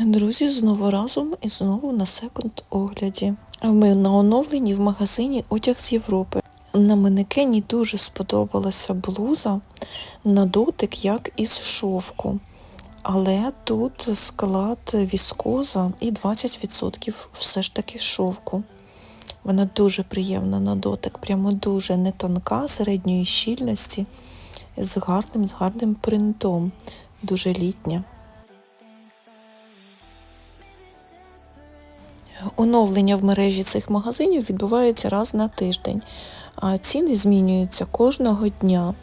Друзі, знову разом і знову на секунд огляді. Ми на оновленні в магазині Одяг з Європи. На манекені дуже сподобалася блуза на дотик, як із шовку. Але тут склад віскоза і 20% все ж таки шовку. Вона дуже приємна на дотик, прямо дуже не тонка, середньої щільності, з гарним, з гарним принтом. Дуже літня. Оновлення в мережі цих магазинів відбувається раз на тиждень, а ціни змінюються кожного дня.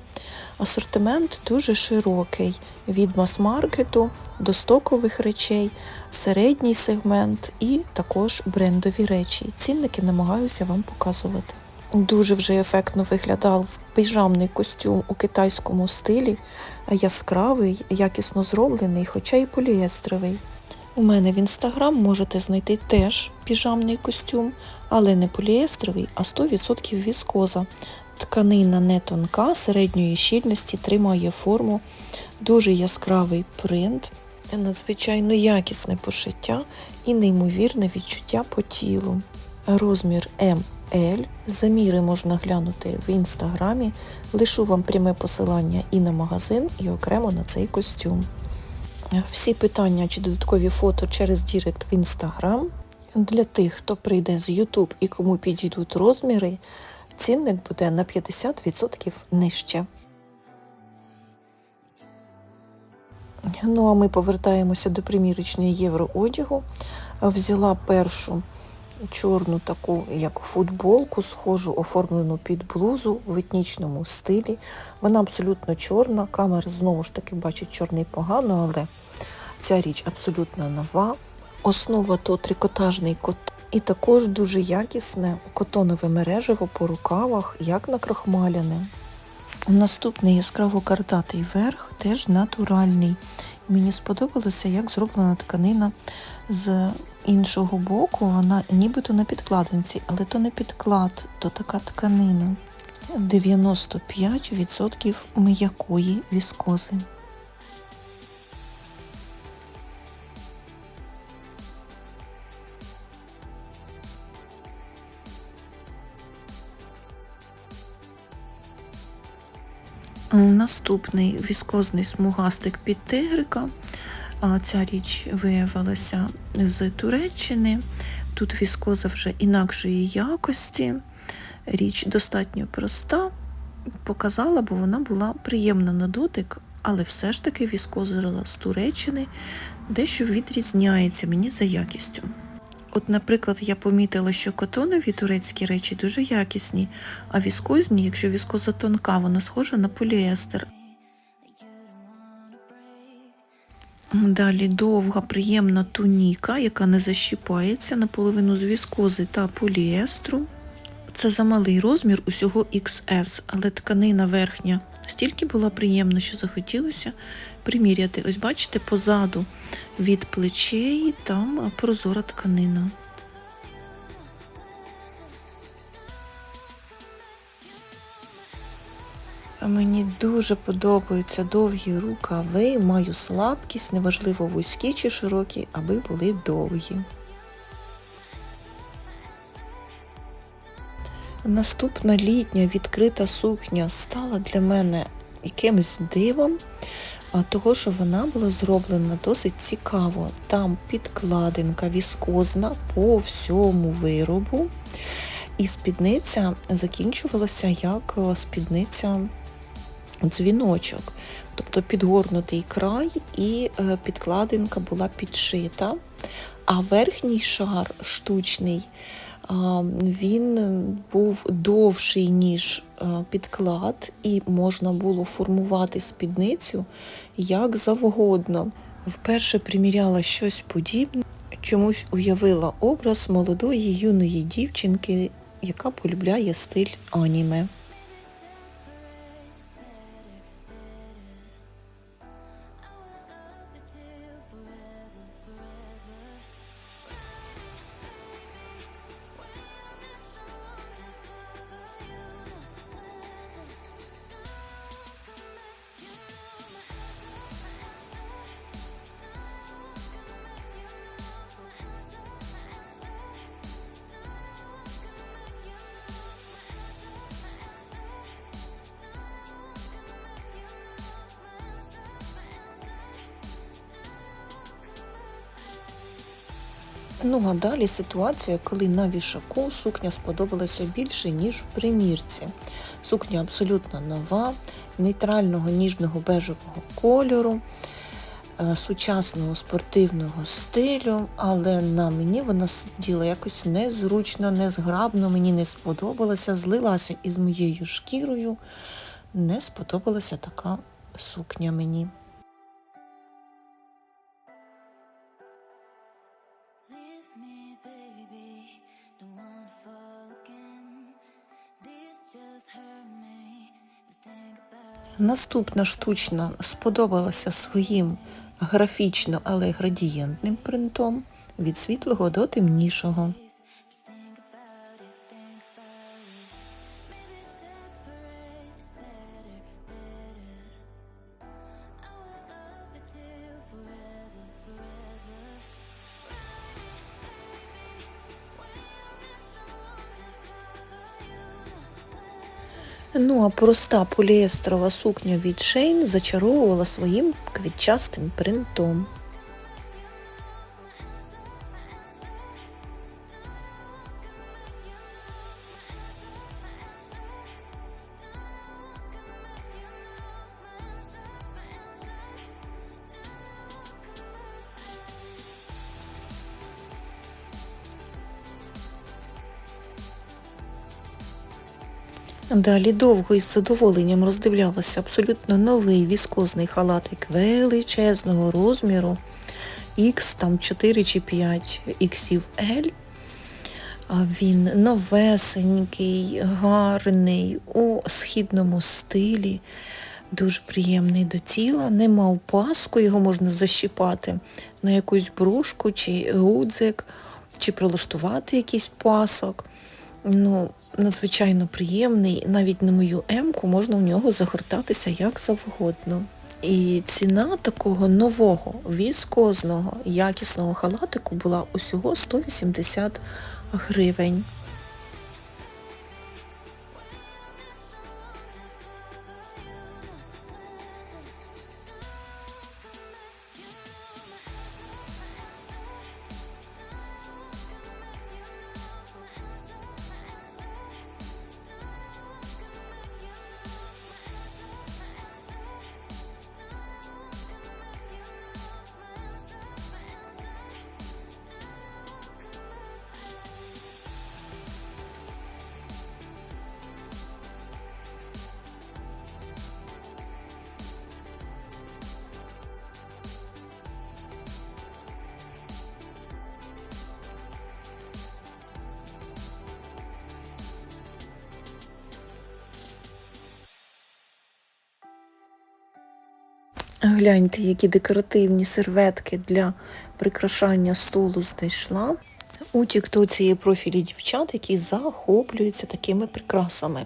Асортимент дуже широкий від мас-маркету до стокових речей, середній сегмент і також брендові речі. Цінники намагаюся вам показувати. Дуже вже ефектно виглядав піжамний костюм у китайському стилі, яскравий, якісно зроблений, хоча й поліестровий. У мене в інстаграм можете знайти теж піжамний костюм, але не поліестровий, а 100% віскоза. Тканина не тонка, середньої щільності, тримає форму, дуже яскравий принт, надзвичайно якісне пошиття і неймовірне відчуття по тілу. Розмір МЛ. Заміри можна глянути в інстаграмі. Лишу вам пряме посилання і на магазин, і окремо на цей костюм. Всі питання чи додаткові фото через Дірект в Інстаграм. Для тих, хто прийде з YouTube і кому підійдуть розміри, цінник буде на 50% нижче. Ну а ми повертаємося до примірочної євроодягу. Взяла першу чорну таку, як футболку, схожу, оформлену під блузу в етнічному стилі. Вона абсолютно чорна. Камера знову ж таки бачить чорний погано, але ця річ абсолютно нова. Основа то трикотажний кот. І також дуже якісне котонове мережево по рукавах, як накрахмаляне. Наступний яскраво картатий верх теж натуральний. Мені сподобалося, як зроблена тканина з іншого боку. Вона нібито на підкладинці, але то не підклад, то така тканина. 95% м'якої віскози. Наступний віскозний смугастик під тигрика. Ця річ виявилася з Туреччини. Тут віскоза вже інакшої якості. Річ достатньо проста, показала, бо вона була приємна на дотик, але все ж таки віскоза з Туреччини дещо відрізняється мені за якістю. От, наприклад, я помітила, що котонові турецькі речі дуже якісні, а віскозні, якщо віскоза тонка, вона схожа на поліестер. Далі довга, приємна туніка, яка не защіпається наполовину з віскози та поліестру. Це замалий розмір усього XS, але тканина верхня стільки була приємна, що захотілося приміряти. Ось бачите, позаду від плечей там прозора тканина. Мені дуже подобаються довгі рукави, маю слабкість, неважливо вузькі чи широкі, аби були довгі. Наступна літня відкрита сукня стала для мене якимось дивом, того, що вона була зроблена досить цікаво. Там підкладинка віскозна по всьому виробу, і спідниця закінчувалася як спідниця дзвіночок, тобто підгорнутий край і е, підкладинка була підшита, а верхній шар штучний. Він був довший, ніж підклад, і можна було формувати спідницю як завгодно. Вперше приміряла щось подібне, чомусь уявила образ молодої юної дівчинки, яка полюбляє стиль аніме. Ну а далі ситуація, коли на вішаку сукня сподобалася більше, ніж в примірці. Сукня абсолютно нова, нейтрального ніжного бежевого кольору, е, сучасного спортивного стилю, але на мені вона сиділа якось незручно, незграбно, мені не сподобалася, злилася із моєю шкірою. Не сподобалася така сукня мені. Leave me, Наступна штучна сподобалася своїм графічно, але градієнтним принтом від світлого до темнішого. Ну а проста поліестрова сукня від Шейн зачаровувала своїм квітчастим принтом. Далі довго із задоволенням роздивлялася абсолютно новий віскозний халатик величезного розміру X, там 4 чи 5 іксів L. Він новесенький, гарний, у східному стилі, дуже приємний до тіла, не мав паску, його можна защіпати на якусь брошку чи гудзик, чи прилаштувати якийсь пасок. Ну, надзвичайно приємний, навіть на мою М-ку можна в нього загортатися як завгодно. І ціна такого нового, віскозного, якісного халатику була усього 180 гривень. Гляньте, які декоративні серветки для прикрашання столу знайшла. У тіктоці є профілі дівчат, які захоплюються такими прикрасами.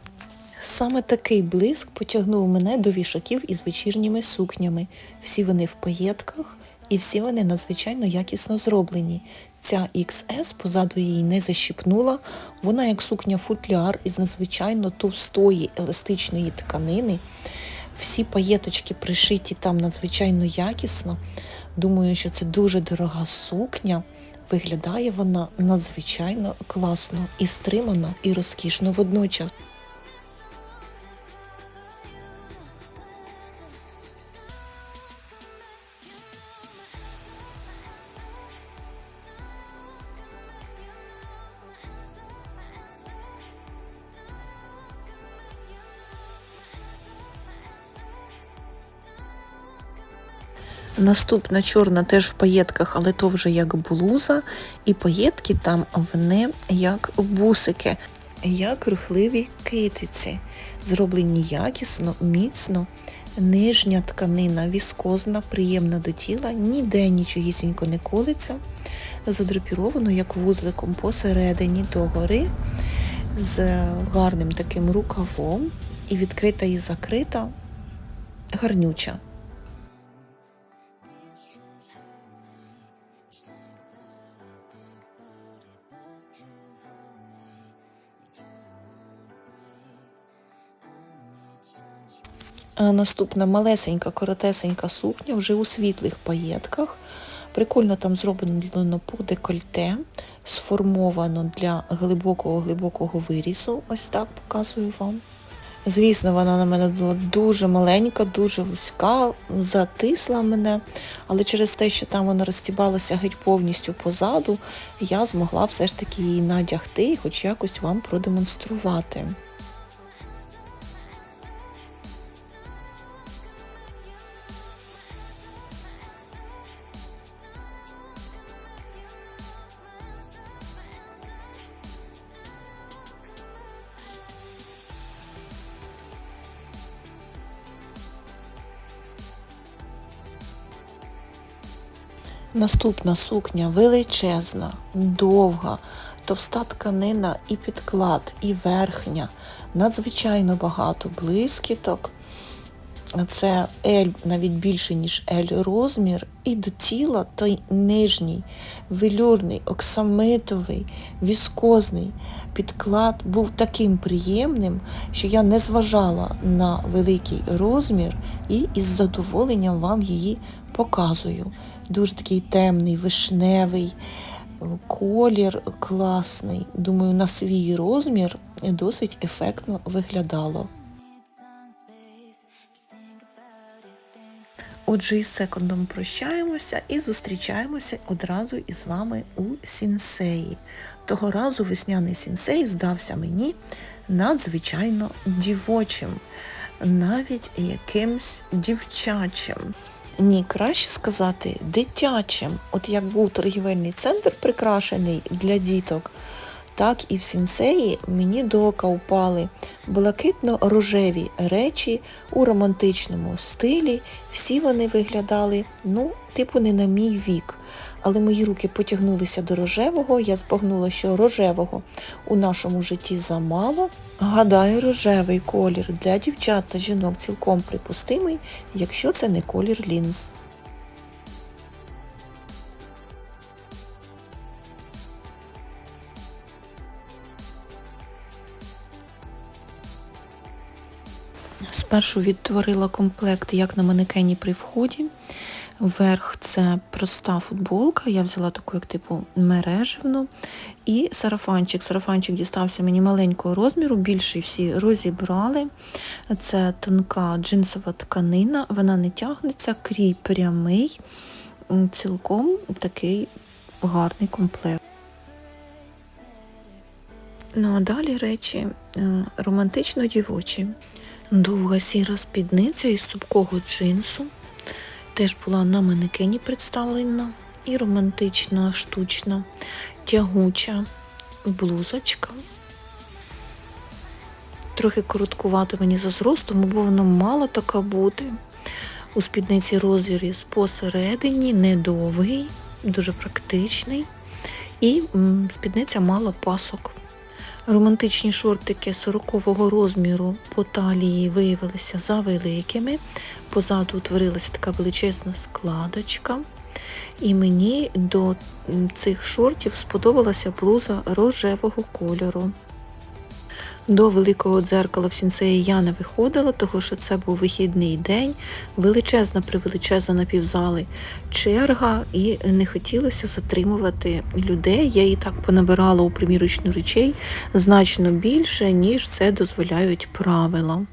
Саме такий блиск потягнув мене до вішаків із вечірніми сукнями. Всі вони в паєтках і всі вони надзвичайно якісно зроблені. Ця XS позаду її не защіпнула, вона як сукня-футляр із надзвичайно товстої еластичної тканини. Всі паєточки пришиті там надзвичайно якісно. Думаю, що це дуже дорога сукня. Виглядає вона надзвичайно класно і стримано, і розкішно водночас. Наступна чорна теж в паєтках, але то вже як блуза. І паєтки там вони як бусики, як рухливі китиці. Зроблені якісно, міцно. Нижня тканина віскозна, приємна до тіла, ніде нічогісінько не колиться. Задрапіровано як вузликом посередині догори з гарним таким рукавом і відкрита і закрита, гарнюча. Наступна малесенька, коротесенька сукня вже у світлих паєтках. Прикольно там зроблено по декольте, сформовано для глибокого-глибокого вирізу. Ось так показую вам. Звісно, вона на мене була дуже маленька, дуже вузька, затисла мене, але через те, що там вона розтібалася геть повністю позаду, я змогла все ж таки її надягти і хоч якось вам продемонструвати. Наступна сукня величезна, довга, товста тканина і підклад, і верхня, надзвичайно багато блискіток. Це L навіть більше, ніж L розмір, і до тіла той нижній, велюрний, оксамитовий, віскозний підклад був таким приємним, що я не зважала на великий розмір і із задоволенням вам її показую. Дуже такий темний, вишневий колір класний. Думаю, на свій розмір досить ефектно виглядало. Отже, із секундом прощаємося і зустрічаємося одразу із вами у сінсеї. Того разу весняний сінсей здався мені надзвичайно дівочим, навіть якимсь дівчачим. Ні, краще сказати дитячим. От як був торгівельний центр прикрашений для діток, так і в сінцеї мені до ока упали блакитно-рожеві речі у романтичному стилі. Всі вони виглядали, ну, типу, не на мій вік. Але мої руки потягнулися до рожевого, я збагнула, що рожевого у нашому житті замало. Гадаю, рожевий колір для дівчат та жінок цілком припустимий, якщо це не колір лінз. Спершу відтворила комплект як на манекені при вході. Верх це проста футболка, я взяла таку, як типу мережевну. І сарафанчик. Сарафанчик дістався мені маленького розміру, більший всі розібрали. Це тонка джинсова тканина, вона не тягнеться, крій прямий, цілком такий гарний комплект. Ну а далі речі е, романтично-дівочі. Довга сіра спідниця із супкого джинсу. Теж була на манекені представлена. І романтична, штучна, тягуча блузочка. Трохи короткувато мені за зростом, бо вона мала така бути. У спідниці розріз посередині, недовгий, дуже практичний. І спідниця мала пасок. Романтичні шортики 40-го розміру по талії виявилися завеликими. Позаду утворилася така величезна складочка. І мені до цих шортів сподобалася блуза рожевого кольору. До великого дзеркала в сінсеї я не виходила, тому що це був вихідний день, величезна превеличезна на півзали черга, і не хотілося затримувати людей. Я і так понабирала у примірочну речей значно більше, ніж це дозволяють правила.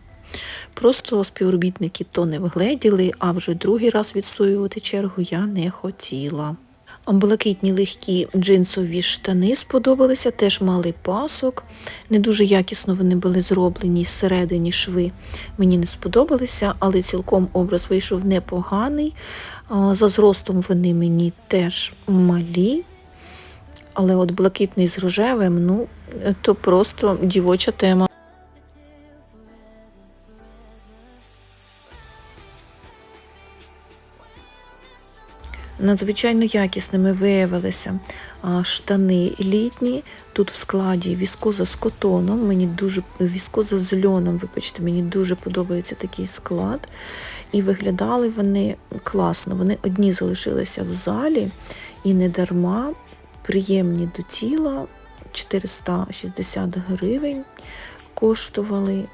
Просто співробітники то не вгледіли, а вже другий раз відстоювати чергу я не хотіла. Блакитні легкі джинсові штани сподобалися, теж мали пасок. Не дуже якісно вони були зроблені зсередині шви. Мені не сподобалися, але цілком образ вийшов непоганий. За зростом вони мені теж малі. Але от блакитний з рожевим, ну, то просто дівоча тема. Надзвичайно якісними виявилися штани літні. Тут в складі віскоза з котоном. Мені дуже віскоза з льоном, вибачте, мені дуже подобається такий склад. І виглядали вони класно. Вони одні залишилися в залі і не дарма приємні до тіла. 460 гривень коштували.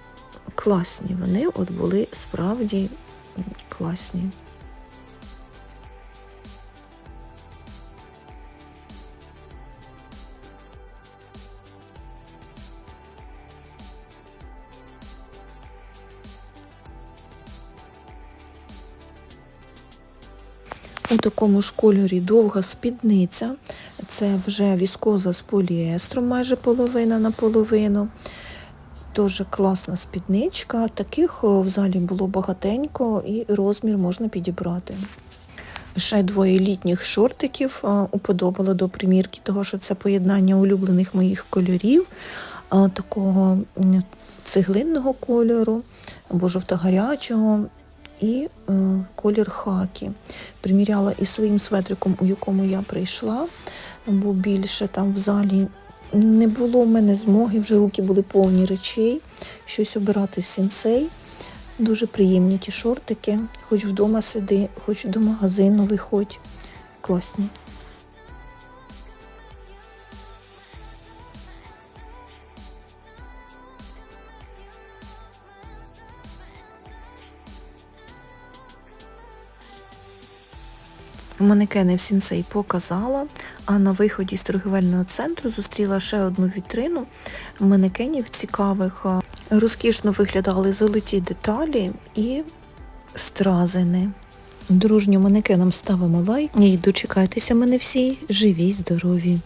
Класні вони, от були справді класні. У такому ж кольорі довга спідниця. Це вже віскоза з поліестром, майже половина на половину. Дуже класна спідничка. Таких в залі було багатенько і розмір можна підібрати. Ще двоє літніх шортиків а, уподобала до примірки, того що це поєднання улюблених моїх кольорів, такого цеглинного кольору або жовто-гарячого і е, колір хакі. Приміряла із своїм светриком, у якому я прийшла, бо більше там в залі не було в мене змоги, вже руки були повні речей, щось обирати сінсей. Дуже приємні ті шортики, хоч вдома сиди, хоч до магазину виходь. Класні. Манекени в сінсей показала, а на виході з торгівельного центру зустріла ще одну вітрину манекенів цікавих. Розкішно виглядали золоті деталі і стразини. Дружньо манекенам ставимо лайк і дочекайтеся мене всі живі, здорові.